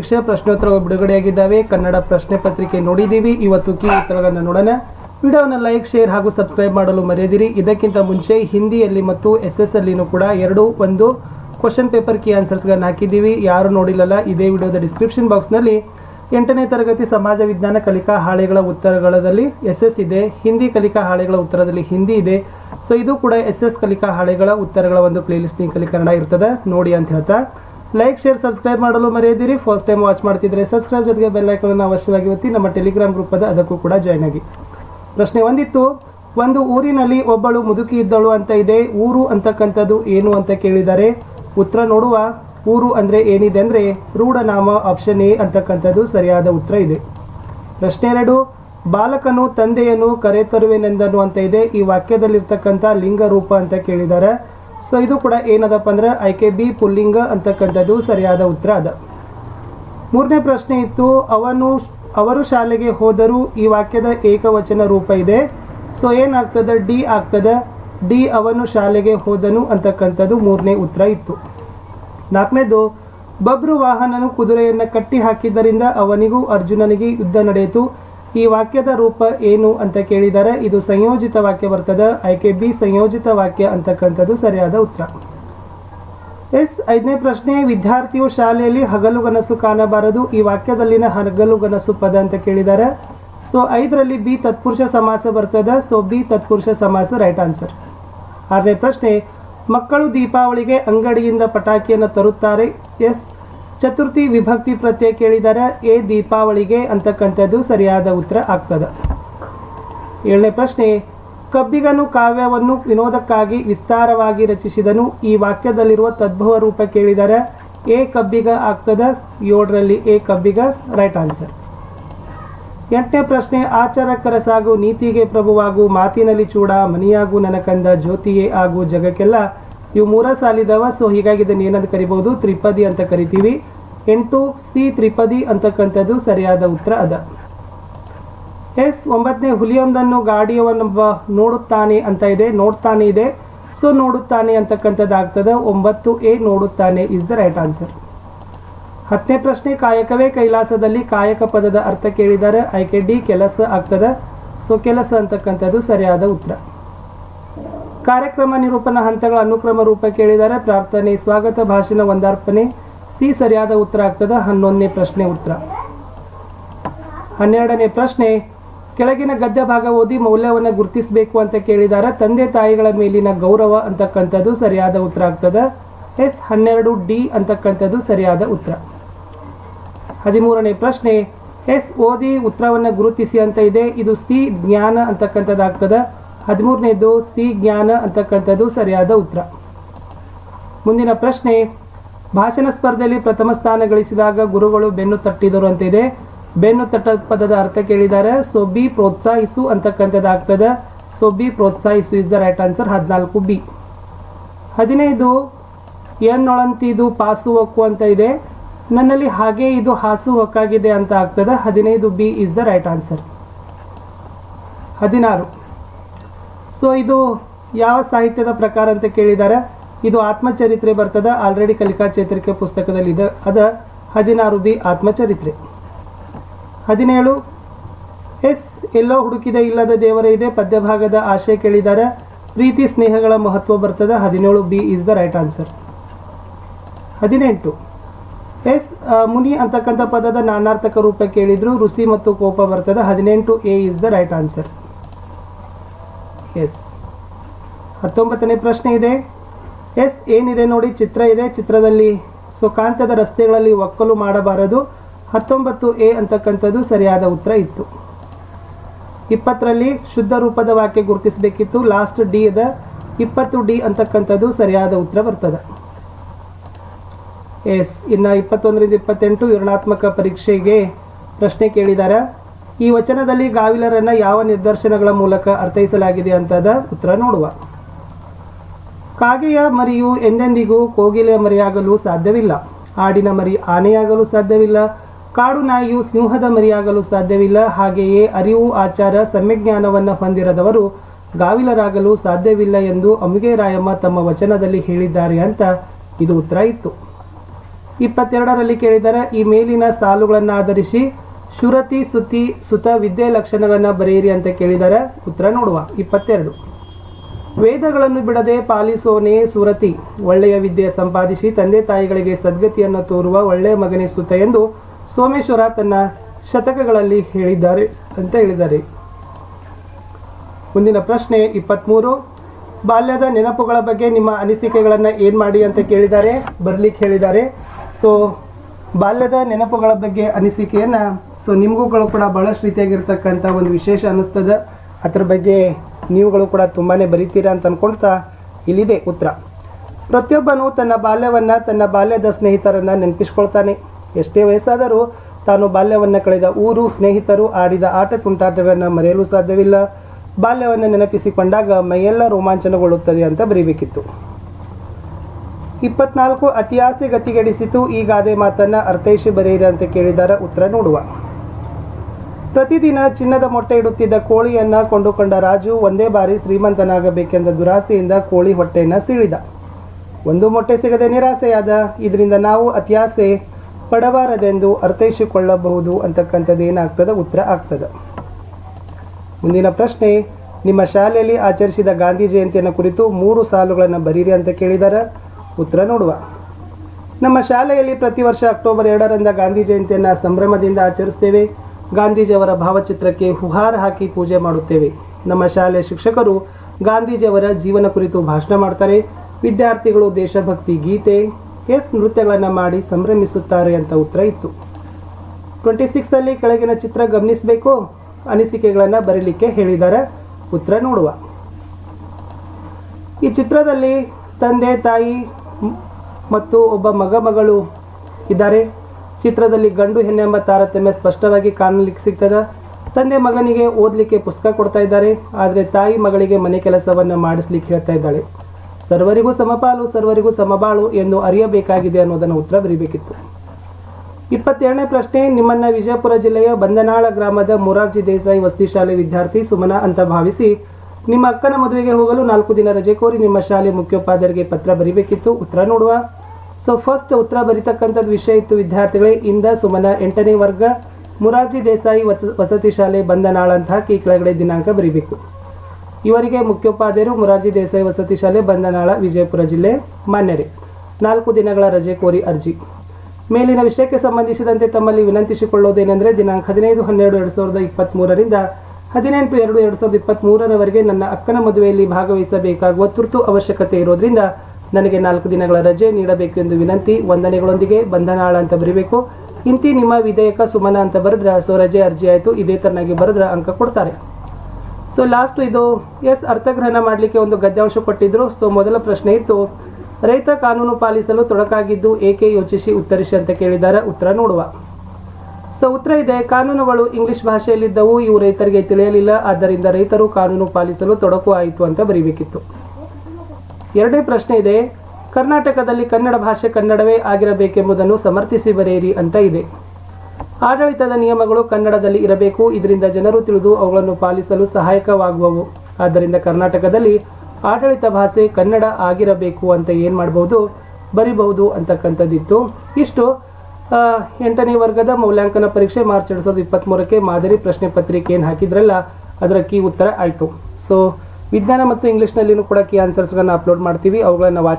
ಪರೀಕ್ಷೆ ಪ್ರಶ್ನೋತ್ತರಗಳು ಬಿಡುಗಡೆಯಾಗಿದ್ದಾವೆ. ಕನ್ನಡ ಪ್ರಶ್ನೆ ಪತ್ರಿಕೆ ನೋಡಿದ್ದೀವಿ. ಇವತ್ತು ಕೀ ಉತ್ತರಗಳನ್ನು ನೋಡೋಣ. ವಿಡಿಯೋನ ಲೈಕ್, ಶೇರ್ ಹಾಗೂ ಸಬ್ಸ್ಕ್ರೈಬ್ ಮಾಡಲು ಮರೆಯದಿರಿ. ಇದಕ್ಕಿಂತ ಮುಂಚೆ ಹಿಂದಿಯಲ್ಲಿ ಮತ್ತು ಎಸ್ ಎಸ್ ಅಲ್ಲಿನೂ ಕೂಡ ಎರಡು, ಒಂದು ಕ್ವಶನ್ ಪೇಪರ್ ಕೀ ಆನ್ಸರ್ಸ್ಗಳನ್ನು ಹಾಕಿದ್ದೀವಿ. ಯಾರು ನೋಡಿಲ್ಲಲ್ಲ, ಇದೇ ವಿಡಿಯೋದ ಡಿಸ್ಕ್ರಿಪ್ಷನ್ ಬಾಕ್ಸ್ನಲ್ಲಿ ಎಂಟನೇ ತರಗತಿ ಸಮಾಜ ವಿಜ್ಞಾನ ಕಲಿಕಾ ಹಾಳೆಗಳ ಉತ್ತರಗಳಲ್ಲಿ ಎಸ್ ಎಸ್ ಇದೆ, ಹಿಂದಿ ಕಲಿಕಾ ಹಾಳೆಗಳ ಉತ್ತರದಲ್ಲಿ ಹಿಂದಿ ಇದೆ. ಸೊ, ಇದು ಕೂಡ ಎಸ್ ಎಸ್ ಕಲಿಕಾ ಹಾಳೆಗಳ ಉತ್ತರಗಳ ಒಂದು ಪ್ಲೇಲಿಸ್ಟ್ ಕಲಿಕನ್ನಡ ಕಲಿ ಕನ್ನಡ ಇರ್ತದೆ. ನೋಡಿ ಅಂತ ಹೇಳ್ತಾ. ಲೈಕ್ ಶೇರ್ ಸಬ್ಸ್ಕ್ರೈಬ್ ಮಾಡಲು ಮರೆಯದಿರಿ. ಫಸ್ಟ್ ಟೈಮ್ ವಾಚ್ ಮಾಡ್ತಿದ್ರೆ ಸಬ್ಸ್ಕ್ರೈಬ್ ಜೊತೆಗೆ ಬೆಲ್ ಐಕನ್ ಅವಶ್ಯವಾಗಿ ಒತ್ತಿ ನಮ್ಮ ಟೆಲಿಗ್ರಾಮ್ ಗ್ರೂಪ್ ಅದ, ಅದಕ್ಕೂ ಕೂಡ ಜಾಯ್ನ್ ಆಗಿ. ಪ್ರಶ್ನೆ ಒಂದಿತ್ತು, ಒಂದು ಊರಿನಲ್ಲಿ ಒಬ್ಬಳು ಮುದುಕಿ ಇದ್ದಳು ಅಂತ ಇದೆ, ಊರು ಅಂತಕ್ಕಂಥದ್ದು ಏನು ಅಂತ ಕೇಳಿದ್ದಾರೆ ಉತ್ತರ ನೋಡುವ, ಊರು ಅಂದ್ರೆ ಏನಿದೆ ಅಂದ್ರೆ ರೂಢನಾಮ ಆಪ್ಷನ್ ಎ ಅಂತಕ್ಕಂಥದ್ದು ಸರಿಯಾದ ಉತ್ತರ ಇದೆ. ಪ್ರಶ್ನೆ ಎರಡು, ಬಾಲಕನು ತಂದೆಯನ್ನು ಕರೆತರುವೆನೆಂದನು ಅಂತ ಇದೆ. ಈ ವಾಕ್ಯದಲ್ಲಿರ್ತಕ್ಕಂಥ ಲಿಂಗ ರೂಪ ಅಂತ ಕೇಳಿದ್ದಾರೆ ಸೊ ಇದು ಕೂಡ ಏನದಪ್ಪ ಅಂದ್ರೆ ಆಯ್ಕೆ ಬಿ ಪುಲ್ಲಿಂಗ ಅಂತಕ್ಕಂಥದ್ದು ಸರಿಯಾದ ಉತ್ತರ ಅದ. ಮೂರನೇ ಪ್ರಶ್ನೆ ಇತ್ತು, ಅವನು ಅವರು ಶಾಲೆಗೆ ಹೋದರೂ ಈ ವಾಕ್ಯದ ಏಕವಚನ ರೂಪ ಇದೆ. ಸೊ ಏನಾಗ್ತದ? ಡಿ ಆಗ್ತದ. ಡಿ ಅವನು ಶಾಲೆಗೆ ಹೋದನು ಅಂತಕ್ಕಂಥದ್ದು ಮೂರನೇ ಉತ್ತರ ಇತ್ತು. ನಾಲ್ಕನೇದು, ಬಬ್ರು ವಾಹನನು ಕುದುರೆಯನ್ನು ಕಟ್ಟಿ ಹಾಕಿದ್ದರಿಂದ ಅವನಿಗೂ ಅರ್ಜುನನಿಗೆ ಯುದ್ಧ ನಡೆಯಿತು. ಈ ವಾಕ್ಯದ ರೂಪ ಏನು ಅಂತ ಕೇಳಿದರೆ ಇದು ಸಂಯೋಜಿತ ವಾಕ್ಯ ಬರ್ತದೆ. ಆಯ್ಕೆ ಬಿ ಸಂಯೋಜಿತ ವಾಕ್ಯ ಅಂತಕ್ಕಂಥದ್ದು ಸರಿಯಾದ ಉತ್ತರ. ಎಸ್ ಐದನೇ ಪ್ರಶ್ನೆ, ವಿದ್ಯಾರ್ಥಿಯು ಶಾಲೆಯಲ್ಲಿ ಹಗಲುಗನಸು ಕಾಣಬಾರದು. ಈ ವಾಕ್ಯದಲ್ಲಿನ ಹಗಲುಗನಸು ಪದ ಅಂತ ಕೇಳಿದ್ದಾರೆ ಸೊ ಐದರಲ್ಲಿ ಬಿ ತತ್ಪುರುಷ ಸಮಾಸ ಬರ್ತದೆ. ಸೊ ಬಿ ತತ್ಪುರುಷ ಸಮಾಸ ರೈಟ್ ಆನ್ಸರ್. ಆರನೇ ಪ್ರಶ್ನೆ, ಮಕ್ಕಳು ದೀಪಾವಳಿಗೆ ಅಂಗಡಿಯಿಂದ ಪಟಾಕಿಯನ್ನು ತರುತ್ತಾರೆ. ಎಸ್ ಚತುರ್ಥಿ ವಿಭಕ್ತಿ ಪ್ರತ್ಯಯ ಕೇಳಿದರೆ ಎ ದೀಪಾವಳಿಗೆ ಅಂತಕ್ಕಂಥದ್ದು ಸರಿಯಾದ ಉತ್ತರ ಆಗ್ತದೆ. ಏಳನೇ ಪ್ರಶ್ನೆ, ಕಬ್ಬಿಗನು ಕಾವ್ಯವನ್ನು ವಿನೋದಕ್ಕಾಗಿ ವಿಸ್ತಾರವಾಗಿ ರಚಿಸಿದನು. ಈ ವಾಕ್ಯದಲ್ಲಿರುವ ತದ್ಭವ ರೂಪ ಕೇಳಿದರೆ ಎ ಕಬ್ಬಿಗ ಆಗ್ತದ, ಏಳರಲ್ಲಿ ಎ ಕಬ್ಬಿಗ ರೈಟ್ ಆನ್ಸರ್. ಎಂಟನೇ ಪ್ರಶ್ನೆ ಆಚಾರಕ್ಕರ ಸಾಗು ನೀತಿಗೆ ಪ್ರಭುವಾಗು, ಮಾತಿನಲ್ಲಿ ಚೂಡ, ಮನಿಯಾಗು ನನಕಂದ ಜ್ಯೋತಿಯೇ ಆಗು ಜಗಕ್ಕೆಲ್ಲ ಇವು ಮೂರ ಸಾಲಿದಾವ ಸೊ ಹೀಗಾಗಿ ಇದನ್ನು ಏನಂತ ಕರಿಬಹುದು? ತ್ರಿಪದಿ ಅಂತ ಕರಿತೀವಿ. ಎಂಟು ಸಿ ತ್ರಿಪದಿ ಅಂತಕ್ಕಂಥದ್ದು ಸರಿಯಾದ ಉತ್ತರ ಅದ. ಎಸ್ ಒಂಬತ್ತನೇ, ಹುಲಿಯೊಂದನ್ನು ಗಾಡಿಯವನ್ನೊಬ್ಬ ನೋಡುತ್ತಾನೆ ಅಂತ ಇದೆ, ನೋಡ್ತಾನೆ ಇದೆ. ಸೊ ನೋಡುತ್ತಾನೆ ಅಂತಕ್ಕಂಥದ್ದು ಆಗ್ತದೆ ಒಂಬತ್ತು ಎ ನೋಡುತ್ತಾನೆ ಇಸ್ ದ ರೈಟ್ ಆನ್ಸರ್ ಹತ್ತನೇ ಪ್ರಶ್ನೆ, ಕಾಯಕವೇ ಕೈಲಾಸದಲ್ಲಿ ಕಾಯಕ ಪದದ ಅರ್ಥ ಕೇಳಿದರೆ ಆಯ್ಕೆ ಡಿ ಕೆಲಸ ಆಗ್ತದೆ. ಸೊ ಕೆಲಸ ಅಂತಕ್ಕಂಥದ್ದು ಸರಿಯಾದ ಉತ್ತರ. ಕಾರ್ಯಕ್ರಮ ನಿರೂಪಣ ಹಂತಗಳ ಅನುಕ್ರಮ ರೂಪ ಕೇಳಿದರೆ ಪ್ರಾರ್ಥನೆ, ಸ್ವಾಗತ, ಭಾಷಣ, ಒಂದಾರ್ಪಣೆ, ಸಿ ಸರಿಯಾದ ಉತ್ತರ ಆಗ್ತದ? ಹನ್ನೊಂದನೇ ಪ್ರಶ್ನೆ ಉತ್ತರ. ಹನ್ನೆರಡನೇ ಪ್ರಶ್ನೆ, ಕೆಳಗಿನ ಗದ್ಯ ಭಾಗ ಓದಿ ಮೌಲ್ಯವನ್ನು ಗುರುತಿಸಬೇಕು ಅಂತ ಕೇಳಿದಾರ. ತಂದೆ ತಾಯಿಗಳ ಮೇಲಿನ ಗೌರವ ಅಂತಕ್ಕಂಥದ್ದು ಸರಿಯಾದ ಉತ್ತರ ಆಗ್ತದ? ಎಸ್, ಹನ್ನೆರಡು ಡಿ ಅಂತಕ್ಕಂಥದ್ದು ಸರಿಯಾದ ಉತ್ತರ. ಹದಿಮೂರನೇ ಪ್ರಶ್ನೆ, ಎಸ್, ಓದಿ ಉತ್ತರವನ್ನು ಗುರುತಿಸಿ ಅಂತ ಇದೆ. ಇದು ಸಿ, ಜ್ಞಾನ ಅಂತಕ್ಕಂಥದ್ದು ಆಗ್ತದೆ ಹದಿಮೂರನೇದು, ಸಿ ಜ್ಞಾನ ಅಂತಕ್ಕಂಥದ್ದು ಸರಿಯಾದ ಉತ್ತರ. ಮುಂದಿನ ಪ್ರಶ್ನೆ, ಭಾಷಣ ಸ್ಪರ್ಧೆಯಲ್ಲಿ ಪ್ರಥಮ ಸ್ಥಾನ ಗಳಿಸಿದಾಗ ಗುರುಗಳು ಬೆನ್ನು ತಟ್ಟಿದರು ಅಂತ ಇದೆ ಬೆನ್ನು ತಟ್ಟ ಪದದ ಅರ್ಥ ಕೇಳಿದ್ದಾರೆ ಸೊ ಬಿ ಪ್ರೋತ್ಸಾಹಿಸು ಅಂತಕ್ಕಂಥದ್ದು ಆಗ್ತದೆ ಸೊ ಬಿ ಪ್ರೋತ್ಸಾಹಿಸು ಇಸ್ ದ ರೈಟ್ ಆನ್ಸರ್ ಹದಿನಾಲ್ಕು ಬಿ. ಹದಿನೈದು, ಎನ್ನೊಳಂತಿದು ಪಾಸು ಹೊಕ್ಕು ಅಂತ ಇದೆ. ನನ್ನಲ್ಲಿ ಹಾಗೆ ಇದು ಹಾಸು ಹೊಕ್ಕಾಗಿದೆ ಅಂತ ಆಗ್ತದೆ. ಹದಿನೈದು B is the right answer. ಹದಿನಾರು ಸೊ ಇದು ಯಾವ ಸಾಹಿತ್ಯದ ಪ್ರಕಾರ ಅಂತ ಕೇಳಿದ್ದಾರೆ ಇದು ಆತ್ಮಚರಿತ್ರೆ ಬರ್ತದ. ಆಲ್ರೆಡಿ ಕಲಿಕಾ ಚೇತರಿಕೆ ಪುಸ್ತಕದಲ್ಲಿ ಇದೆ. ಅದ ಹದಿನಾರು ಬಿ ಆತ್ಮಚರಿತ್ರೆ. ಹದಿನೇಳು, ಎಸ್ ಎಲ್ಲೋ ಹುಡುಕಿದ ಇಲ್ಲದ ದೇವರ ಇದೆ. ಪದ್ಯಭಾಗದ ಆಶಯ ಕೇಳಿದ್ದಾರೆ ಪ್ರೀತಿ ಸ್ನೇಹಗಳ ಮಹತ್ವ ಬರ್ತದೆ. ಹದಿನೇಳು B is the right answer ಹದಿನೆಂಟು, ಎಸ್ ಮುನಿ ಅಂತಕ್ಕಂಥ ಪದದ ನಾನಾರ್ಥಕ ರೂಪ ಕೇಳಿದ್ರು. ಋಷಿ ಮತ್ತು ಕೋಪ ಬರ್ತದೆ. ಹದಿನೆಂಟು A is the right answer yes. ಹತ್ತೊಂಬತ್ತನೇ ಪ್ರಶ್ನೆ ಇದೆ. ಎಸ್ ಏನಿದೆ ನೋಡಿ, ಚಿತ್ರ ಇದೆ. ಚಿತ್ರದಲ್ಲಿ ಸುಖಾಂತದ ರಸ್ತೆಗಳಲ್ಲಿ ಒಕ್ಕಲು ಮಾಡಬಾರದು. ಹತ್ತೊಂಬತ್ತು ಎ ಅಂತಕ್ಕಂಥದ್ದು ಸರಿಯಾದ ಉತ್ತರ ಇತ್ತು. ಇಪ್ಪತ್ತರಲ್ಲಿ ಶುದ್ಧ ರೂಪದ ವಾಕ್ಯ ಗುರುತಿಸಬೇಕಿತ್ತು. ಲಾಸ್ಟ್ ಡಿ ಇದೆ ಇಪ್ಪತ್ತು ಡಿ ಅಂತಕ್ಕಂಥದ್ದು ಸರಿಯಾದ ಉತ್ತರ ಬರ್ತದೆ. ಎಸ್, ಇನ್ನು ಇಪ್ಪತ್ತೊಂದರಿಂದ ಇಪ್ಪತ್ತೆಂಟು ವಿವರಣಾತ್ಮಕ ಪರೀಕ್ಷೆಗೆ ಪ್ರಶ್ನೆ ಕೇಳಿದ್ದಾರೆ ಈ ವಚನದಲ್ಲಿ ಗಾವಿಲರನ್ನ ಯಾವ ನಿದರ್ಶನಗಳ ಮೂಲಕ ಅರ್ಥೈಸಲಾಗಿದೆ ಅಂತದ ಉತ್ತರ ನೋಡುವ. ಕಾಗೆಯ ಮರಿಯು ಎಂದೆಂದಿಗೂ ಕೋಗಿಲೆಯ ಮರಿಯಾಗಲು ಸಾಧ್ಯವಿಲ್ಲ. ಆಡಿನ ಮರಿ ಆನೆಯಾಗಲು ಸಾಧ್ಯವಿಲ್ಲ. ಕಾಡು ನಾಯಿಯು ಸಿಂಹದ ಮರಿಯಾಗಲು ಸಾಧ್ಯವಿಲ್ಲ. ಹಾಗೆಯೇ ಅರಿವು ಆಚಾರ ಸಮ್ಯಜ್ಞಾನವನ್ನು ಹೊಂದಿರದವರು ಗಾವಿಲರಾಗಲು ಸಾಧ್ಯವಿಲ್ಲ ಎಂದು ಅಮುಗೆ ರಾಯಮ್ಮ ತಮ್ಮ ವಚನದಲ್ಲಿ ಹೇಳಿದ್ದಾರೆ ಅಂತ ಇದು ಉತ್ತರ ಇತ್ತು. ಇಪ್ಪತ್ತೆರಡರಲ್ಲಿ ಕೇಳಿದರೆ, ಈ ಮೇಲಿನ ಸಾಲುಗಳನ್ನು ಆಧರಿಸಿ ಶುರತಿ ಸುತಿ ಸುತ ವಿದ್ಯೆ ಲಕ್ಷಣಗಳನ್ನು ಬರೆಯಿರಿ ಅಂತ ಕೇಳಿದರೆ ಉತ್ತರ ನೋಡುವ. ಇಪ್ಪತ್ತೆರಡು. ವೇದಗಳನ್ನು ಬಿಡದೆ ಪಾಲಿಸೋನೇ ಸುರತಿ. ಒಳ್ಳೆಯ ವಿದ್ಯೆ ಸಂಪಾದಿಸಿ ತಂದೆ ತಾಯಿಗಳಿಗೆ ಸದ್ಗತಿಯನ್ನು ತೋರುವ ಒಳ್ಳೆಯ ಮಗನೇ ಸುತ ಎಂದು ಸೋಮೇಶ್ವರ ತನ್ನ ಶತಕಗಳಲ್ಲಿ ಹೇಳಿದ್ದಾರೆ ಅಂತ ಹೇಳಿದ್ದಾರೆ. ಮುಂದಿನ ಪ್ರಶ್ನೆ ಇಪ್ಪತ್ತ್ಮೂರು ಬಾಲ್ಯದ ನೆನಪುಗಳ ಬಗ್ಗೆ ನಿಮ್ಮ ಅನಿಸಿಕೆಗಳನ್ನು ಏನು ಮಾಡಿ ಅಂತ ಕೇಳಿದ್ದಾರೆ? ಬರ್ಲಿಕ್ಕೆ ಹೇಳಿದ್ದಾರೆ. ಸೊ ಬಾಲ್ಯದ ನೆನಪುಗಳ ಬಗ್ಗೆ ಅನಿಸಿಕೆಯನ್ನು ಸೊ ನಿಮಗೂ ಕೂಡ ಭಾಳಷ್ಟು ರೀತಿಯಾಗಿರ್ತಕ್ಕಂಥ ಒಂದು ವಿಶೇಷ ಅನ್ನಿಸ್ತದೆ. ಅದ್ರ ಬಗ್ಗೆ ನೀವುಗಳು ಕೂಡ ತುಂಬಾ ಬರಿತೀರಾ ಅಂತ ಅಂದ್ಕೊಳ್ತಾ ಇಲ್ಲಿದೆ ಉತ್ತರ. ಪ್ರತಿಯೊಬ್ಬನು ತನ್ನ ಬಾಲ್ಯವನ್ನು, ತನ್ನ ಬಾಲ್ಯದ ಸ್ನೇಹಿತರನ್ನು ನೆನಪಿಸ್ಕೊಳ್ತಾನೆ. ಎಷ್ಟೇ ವಯಸ್ಸಾದರೂ ತಾನು ಬಾಲ್ಯವನ್ನು ಕಳೆದ ಊರು ಸ್ನೇಹಿತರು ಆಡಿದ ಆಟ ತುಂಟಾಟಗಳನ್ನು ಮರೆಯಲು ಸಾಧ್ಯವಿಲ್ಲ. ಬಾಲ್ಯವನ್ನು ನೆನಪಿಸಿಕೊಂಡಾಗ ಮೈಯೆಲ್ಲ ರೋಮಾಂಚನಗೊಳ್ಳುತ್ತದೆ ಅಂತ ಬರೀಬೇಕಿತ್ತು. ಇಪ್ಪತ್ನಾಲ್ಕು ಅತಿಯಾಸೆ ಗತಿಗೆಡಿಸಿತು. ಈ ಗಾದೆ ಮಾತನ್ನು ಅರ್ಥೈಸಿ ಬರೆಯಿರಿ ಅಂತ ಕೇಳಿದಾರ ಉತ್ತರ ನೋಡುವ. ಪ್ರತಿದಿನ ಚಿನ್ನದ ಮೊಟ್ಟೆ ಇಡುತ್ತಿದ್ದ ಕೋಳಿಯನ್ನ ಕೊಂಡುಕೊಂಡ ರಾಜು ಒಂದೇ ಬಾರಿ ಶ್ರೀಮಂತನಾಗಬೇಕೆಂದ ದುರಾಸೆಯಿಂದ ಕೋಳಿ ಹೊಟ್ಟೆಯನ್ನು ಸೀಳಿದ. ಒಂದು ಮೊಟ್ಟೆ ಸಿಗದೆ ನಿರಾಸೆಯಾದ, ಇದರಿಂದ ನಾವು ಅತಿಯಾಸೆ ಪಡಬಾರದೆಂದು ಅರ್ಥೈಸಿಕೊಳ್ಳಬಹುದು ಅಂತಕ್ಕಂಥದ್ದು ಏನಾಗ್ತದೆ? ಉತ್ತರ ಆಗ್ತದೆ. ಮುಂದಿನ ಪ್ರಶ್ನೆ, ನಿಮ್ಮ ಶಾಲೆಯಲ್ಲಿ ಆಚರಿಸಿದ ಗಾಂಧಿ ಜಯಂತಿಯನ್ನು ಕುರಿತು ಮೂರು ಸಾಲುಗಳನ್ನು ಬರೀರಿ ಅಂತ ಕೇಳಿದ್ದಾರೆ ಉತ್ತರ ನೋಡುವ. ನಮ್ಮ ಶಾಲೆಯಲ್ಲಿ ಪ್ರತಿ ವರ್ಷ ಅಕ್ಟೋಬರ್ ಎರಡರಿಂದ ಗಾಂಧಿ ಜಯಂತಿಯನ್ನು ಸಂಭ್ರಮದಿಂದ ಆಚರಿಸ್ತೇವೆ. ಗಾಂಧೀಜಿಯವರ ಭಾವಚಿತ್ರಕ್ಕೆ ಹುಹಾರ ಹಾಕಿ ಪೂಜೆ ಮಾಡುತ್ತೇವೆ. ನಮ್ಮ ಶಾಲೆಯ ಶಿಕ್ಷಕರು ಗಾಂಧೀಜಿಯವರ ಜೀವನ ಕುರಿತು ಭಾಷಣ ಮಾಡ್ತಾರೆ. ವಿದ್ಯಾರ್ಥಿಗಳು ದೇಶಭಕ್ತಿ ಗೀತೆ, ಎಸ್ ನೃತ್ಯಗಳನ್ನು ಮಾಡಿ ಸಂಭ್ರಮಿಸುತ್ತಾರೆ ಅಂತ ಉತ್ತರ ಇತ್ತು. ಟ್ವೆಂಟಿ ಸಿಕ್ಸಲ್ಲಿ ಕೆಳಗಿನ ಚಿತ್ರ ಗಮನಿಸಬೇಕು? ಅನಿಸಿಕೆಗಳನ್ನು ಬರೀಲಿಕ್ಕೆ ಹೇಳಿದ್ದಾರೆ ಉತ್ತರ ನೋಡುವ. ಈ ಚಿತ್ರದಲ್ಲಿ ತಂದೆ, ತಾಯಿ ಮತ್ತು ಒಬ್ಬ ಮಗ, ಮಗಳು ಇದ್ದಾರೆ. ಚಿತ್ರದಲ್ಲಿ ಗಂಡು ಹೆಣ್ಣೆಂಬ ತಾರತಮ್ಯ ಸ್ಪಷ್ಟವಾಗಿ ಕಾಣಲಿಕ್ಕೆ ಸಿಗ್ತದೆ. ತಂದೆ ಮಗನಿಗೆ ಓದಲಿಕ್ಕೆ ಪುಸ್ತಕ ಕೊಡ್ತಾ ಇದ್ದಾರೆ. ಆದರೆ ತಾಯಿ ಮಗಳಿಗೆ ಮನೆ ಕೆಲಸವನ್ನು ಮಾಡಿಸ್ಲಿಕ್ಕೆ ಹೇಳ್ತಾ ಇದ್ದಾಳೆ. ಸರ್ವರಿಗೂ ಸಮಪಾಲು, ಸರ್ವರಿಗೂ ಸಮಬಾಳು ಎಂದು ಅರಿಯಬೇಕಾಗಿದೆ ಅನ್ನೋದನ್ನು ಉತ್ತರ ಬರೀಬೇಕಿತ್ತು. ಇಪ್ಪತ್ತೆರಡನೇ ಪ್ರಶ್ನೆ, ನಿಮ್ಮನ್ನ ವಿಜಯಪುರ ಜಿಲ್ಲೆಯ ಬಂದನಾಳ ಗ್ರಾಮದ ಮೊರಾರ್ಜಿ ದೇಸಾಯಿ ವಸತಿ ಶಾಲೆ ವಿದ್ಯಾರ್ಥಿ ಸುಮನ ಅಂತ ಭಾವಿಸಿ, ನಿಮ್ಮ ಅಕ್ಕನ ಮದುವೆಗೆ ಹೋಗಲು ನಾಲ್ಕು ದಿನ ರಜೆ ಕೋರಿ ನಿಮ್ಮ ಶಾಲೆ ಮುಖ್ಯೋಪಾಧ್ಯಾಯರಿಗೆ ಪತ್ರ ಬರೀಬೇಕಿತ್ತು. ಉತ್ತರ ನೋಡುವ. ಸೊ ಫಸ್ಟ್ ಉತ್ತರ ಬರೀತಕ್ಕಂಥದ್ದು ವಿಷಯ ಇತ್ತು ವಿದ್ಯಾರ್ಥಿಗಳೇ, ಇಂದ ಸುಮನ ಎಂಟನೇ ವರ್ಗ, ಮುರಾರ್ಜಿ ದೇಸಾಯಿ ವಸ- ವಸತಿ ಶಾಲೆ ಬಂದನಾಳ ಅಂತ ಹಾಕಿ ಕೆಳಗಡೆ ದಿನಾಂಕ ಬರೀಬೇಕು. ಇವರಿಗೆ ಮುಖ್ಯೋಪಾಧ್ಯಾಯರು ಮುರಾರ್ಜಿ ದೇಸಾಯಿ ವಸತಿ ಶಾಲೆ ಬಂದನಾಳ ವಿಜಯಪುರ ಜಿಲ್ಲೆ ಮಾನ್ಯರೆ. ನಾಲ್ಕು ದಿನಗಳ ರಜೆ ಕೋರಿ ಅರ್ಜಿ. ಮೇಲಿನ ವಿಷಯಕ್ಕೆ ಸಂಬಂಧಿಸಿದಂತೆ ತಮ್ಮಲ್ಲಿ ವಿನಂತಿಸಿಕೊಳ್ಳುವುದೇನೆಂದರೆ ದಿನಾಂಕ ಹದಿನೈದು ಹನ್ನೆರಡು ಎರಡು ಸಾವಿರದ ಇಪ್ಪತ್ತ್ಮೂರರಿಂದ ಹದಿನೆಂಟು ಎರಡು ಎರಡು ಸಾವಿರದ ಇಪ್ಪತ್ತ್ಮೂರರವರೆಗೆ ನನ್ನ ಅಕ್ಕನ ಮದುವೆಯಲ್ಲಿ ಭಾಗವಹಿಸಬೇಕಾಗುವ ತುರ್ತು ಅವಶ್ಯಕತೆ ಇರೋದ್ರಿಂದ ನನಗೆ ನಾಲ್ಕು ದಿನಗಳ ರಜೆ ನೀಡಬೇಕು ಎಂದು ವಿನಂತಿ, ವಂದನೆಗಳೊಂದಿಗೆ ಬಂಧನಾಳ ಅಂತ ಬರೀಬೇಕು. ಇಂತಿ ನಿಮ್ಮ ವಿಧೇಯಕ ಸುಮನ ಅಂತ ಬರೆದ್ರೆ, ಸೊ ರಜೆ ಅರ್ಜಿ ಆಯಿತು, ಇದೇ ತರನಾಗಿ ಬರೆದ್ರೆ ಅಂಕ ಕೊಡ್ತಾರೆ. ಸೊ ಲಾಸ್ಟ್ ಇದು ಎಸ್ ಅರ್ಥಗ್ರಹಣ ಮಾಡಲಿಕ್ಕೆ ಒಂದು ಗದ್ಯಾಂಶ ಕೊಟ್ಟಿದ್ರು. ಸೊ ಮೊದಲ ಪ್ರಶ್ನೆ ಇತ್ತು, ರೈತ ಕಾನೂನು ಪಾಲಿಸಲು ತೊಡಕಾಗಿದ್ದು ಏಕೆ ಯೋಚಿಸಿ ಉತ್ತರಿಸಿ ಅಂತ ಕೇಳಿದ್ದಾರೆ ಉತ್ತರ ನೋಡುವ. ಸೊ ಉತ್ತರ ಇದೆ, ಕಾನೂನುಗಳು ಇಂಗ್ಲಿಷ್ ಭಾಷೆಯಲ್ಲಿದ್ದವು, ಇವು ರೈತರಿಗೆ ತಿಳಿಯಲಿಲ್ಲ, ಆದ್ದರಿಂದ ರೈತರು ಕಾನೂನು ಪಾಲಿಸಲು ತೊಡಕು ಆಯಿತು ಅಂತ ಬರೀಬೇಕಿತ್ತು. ಎರಡನೇ ಪ್ರಶ್ನೆ ಇದೆ. ಕರ್ನಾಟಕದಲ್ಲಿ ಕನ್ನಡ ಭಾಷೆ ಕನ್ನಡವೇ ಆಗಿರಬೇಕೆಂಬುದನ್ನು ಸಮರ್ಥಿಸಿ ಬರೆಯಿರಿ ಅಂತ ಇದೆ. ಆಡಳಿತದ ನಿಯಮಗಳು ಕನ್ನಡದಲ್ಲಿ ಇರಬೇಕು, ಇದರಿಂದ ಜನರು ತಿಳಿದು ಅವುಗಳನ್ನು ಪಾಲಿಸಲು ಸಹಾಯಕವಾಗುವವು. ಆದ್ದರಿಂದ ಕರ್ನಾಟಕದಲ್ಲಿ ಆಡಳಿತ ಭಾಷೆ ಕನ್ನಡ ಆಗಿರಬೇಕು ಅಂತ ಏನು ಮಾಡಬಹುದು ಬರಿಬಹುದು ಅಂತಕ್ಕಂಥದ್ದಿತ್ತು. ಇಷ್ಟು. ಎಂಟನೇ ವರ್ಗದ ಮೌಲ್ಯಾಂಕನ ಪರೀಕ್ಷೆ ಮಾರ್ಚ್ ಎರಡು ಸಾವಿರದ ಇಪ್ಪತ್ತ್ಮೂರಕ್ಕೆ ಮಾದರಿ ಪ್ರಶ್ನೆ ಪತ್ರಿಕೆ ಏನು ಹಾಕಿದ್ರಲ್ಲ, ಅದರ ಕೀ ಉತ್ತರ ಆಯಿತು. ಸೊ ವಿಜ್ಞಾನ ಮತ್ತು ಇಂಗ್ಲೀಷ್ನಲ್ಲಿನೂ ಕೂಡ ಕೀ ಆನ್ಸರ್ಸ್ಗಳನ್ನು ಅಪ್ಲೋಡ್ ಮಾಡ್ತೀವಿ. ಅವುಗಳನ್ನು ವಾಚ್